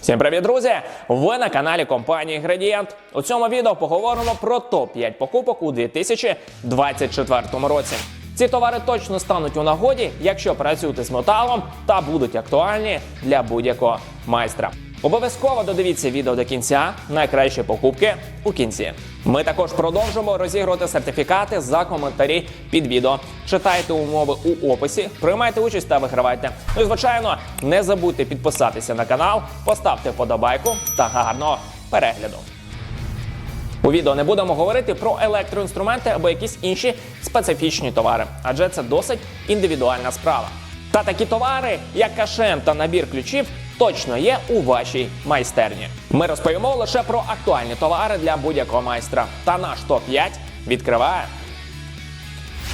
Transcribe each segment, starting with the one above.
Всім привіт, друзі! Ви на каналі компанії Градієнт. У цьому відео поговоримо про топ-5 покупок у 2024 році. Ці товари точно стануть у нагоді, якщо працюєте з металом та будуть актуальні для будь-якого майстра. Обов'язково додивіться відео до кінця. Найкращі покупки у кінці. Ми також продовжимо розігрувати сертифікати за коментарі під відео. Читайте умови у описі, приймайте участь та вигравайте. Ну і звичайно, не забудьте підписатися на канал, поставте вподобайку та гарного перегляду. У відео не будемо говорити про електроінструменти або якісь інші специфічні товари, адже це досить індивідуальна справа. Та такі товари, як кашем та набір ключів, точно є у вашій майстерні. Ми розповімо лише про актуальні товари для будь-якого майстра. Та наш топ-5 відкриває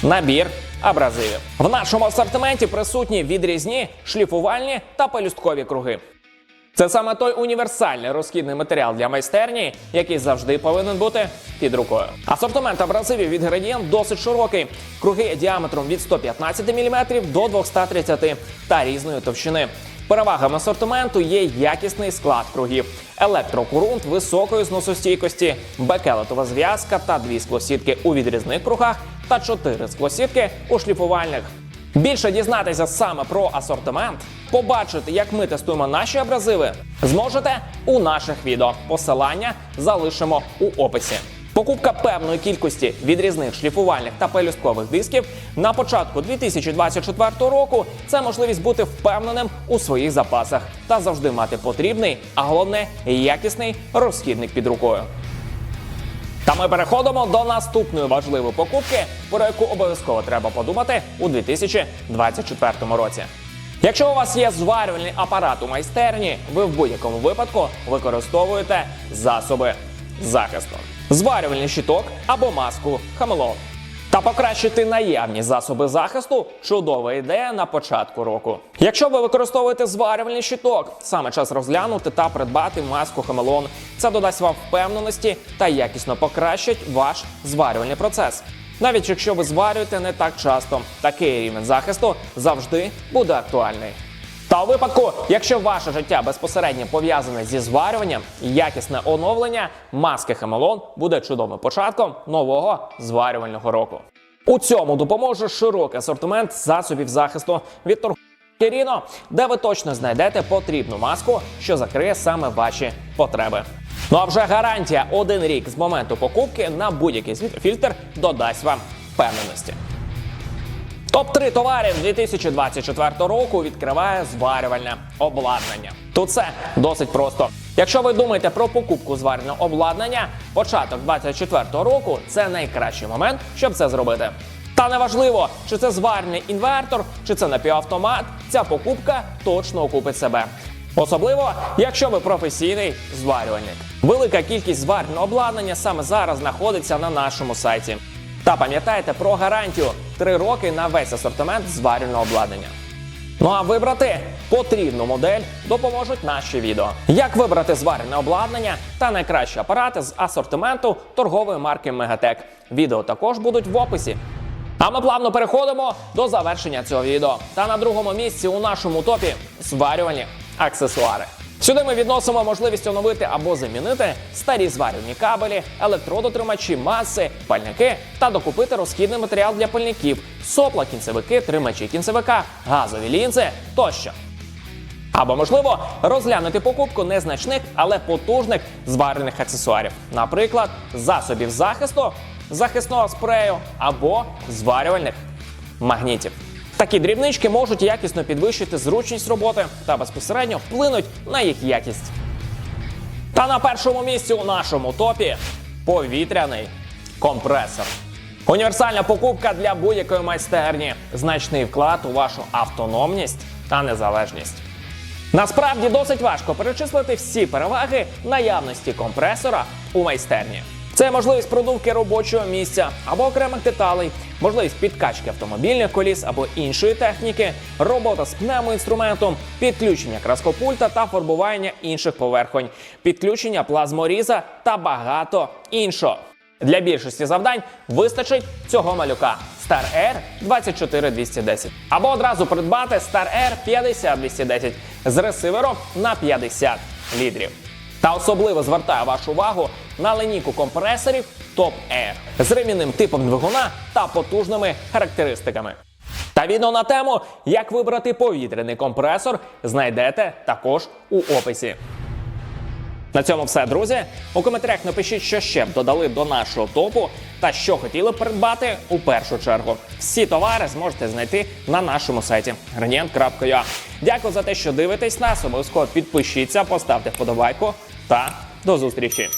набір абразивів. В нашому асортименті присутні відрізні, шліфувальні та пелюсткові круги. Це саме той універсальний розхідний матеріал для майстерні, який завжди повинен бути під рукою. Асортимент абразивів від Gradient досить широкий. Круги діаметром від 115 мм до 230 та різної товщини. Перевагами асортименту є якісний склад кругів, електрокурунт високої зносостійкості, бекелетова зв'язка та дві склосітки у відрізних кругах та чотири склосітки у шліфувальних. Більше дізнатися саме про асортимент, побачити, як ми тестуємо наші абразиви, зможете у наших відео. Посилання залишимо у описі. Покупка певної кількості відрізних шліфувальних та пелюсткових дисків на початку 2024 року це можливість бути впевненим у своїх запасах та завжди мати потрібний, а головне якісний розхідник під рукою. Та ми переходимо до наступної важливої покупки, про яку обов'язково треба подумати у 2024 році. Якщо у вас є зварювальний апарат у майстерні, ви в будь-якому випадку використовуєте засоби захисту, зварювальний щиток або маску хамелон. Та покращити наявні засоби захисту чудова ідея на початку року. Якщо ви використовуєте зварювальний щиток, саме час розглянути та придбати маску Хамелон. Це додасть вам впевненості та якісно покращить ваш зварювальний процес. Навіть якщо ви зварюєте не так часто, такий рівень захисту завжди буде актуальний. Та у випадку, якщо ваше життя безпосередньо пов'язане зі зварюванням, якісне оновлення маски Хамелон буде чудовим початком нового зварювального року. У цьому допоможе широкий асортимент засобів захисту від торгової Керіно, де ви точно знайдете потрібну маску, що закриє саме ваші потреби. Ну а вже гарантія один рік з моменту покупки на будь-який світофільтр додасть вам впевненості. Топ-3 товарів 2024 року відкриває зварювальне обладнання. Тут все досить просто. Якщо ви думаєте про покупку зварювального обладнання, початок 2024 року це найкращий момент, щоб це зробити. Та неважливо, чи це зварний інвертор, чи це напівавтомат, ця покупка точно окупить себе. Особливо, якщо ви професійний зварювальник. Велика кількість зварного обладнання саме зараз знаходиться на нашому сайті. Та пам'ятайте про гарантію 3 роки на весь асортимент зварювального обладнання. Ну а вибрати потрібну модель допоможуть наші відео. Як вибрати зварене обладнання та найкращі апарати з асортименту торгової марки Мегатек. Відео також будуть в описі. А ми плавно переходимо до завершення цього відео. Та на другому місці у нашому топі зварювальні аксесуари. Сюди ми відносимо можливість оновити або замінити старі зварювальні кабелі, електродотримачі, маси, пальники та докупити розхідний матеріал для пальників, сопла, кінцевики, тримачі кінцевика, газові лінзи тощо. Або можливо розглянути покупку незначних, але потужних зварених аксесуарів, наприклад, засобів захисту, захисного спрею або зварювальних магнітів. Такі дрібнички можуть якісно підвищити зручність роботи та безпосередньо вплинуть на їх якість. Та на першому місці у нашому топі повітряний компресор. Універсальна покупка для будь-якої майстерні, значний вклад у вашу автономність та незалежність. Насправді досить важко перечислити всі переваги наявності компресора у майстерні. Це можливість продувки робочого місця або окремих деталей, можливість підкачки автомобільних коліс або іншої техніки, робота з пневмоінструментом, підключення краскопульта та фарбування інших поверхонь, підключення плазморіза та багато іншого. Для більшості завдань вистачить цього малюка Star Air 24210. Або одразу придбати Star Air 50210 з ресивером на 50 лідрів. Та особливо звертаю вашу увагу на линійку компресорів Top Air з ремінним типом двигуна та потужними характеристиками. Та відео на тему, як вибрати повітряний компресор, знайдете також у описі. На цьому все, друзі. У коментарях напишіть, що ще б додали до нашого топу та що хотіли б придбати у першу чергу. Всі товари зможете знайти на нашому сайті gradient.ua. Дякую за те, що дивитесь нас. Обов'язково підпишіться, поставте вподобайку та до зустрічі.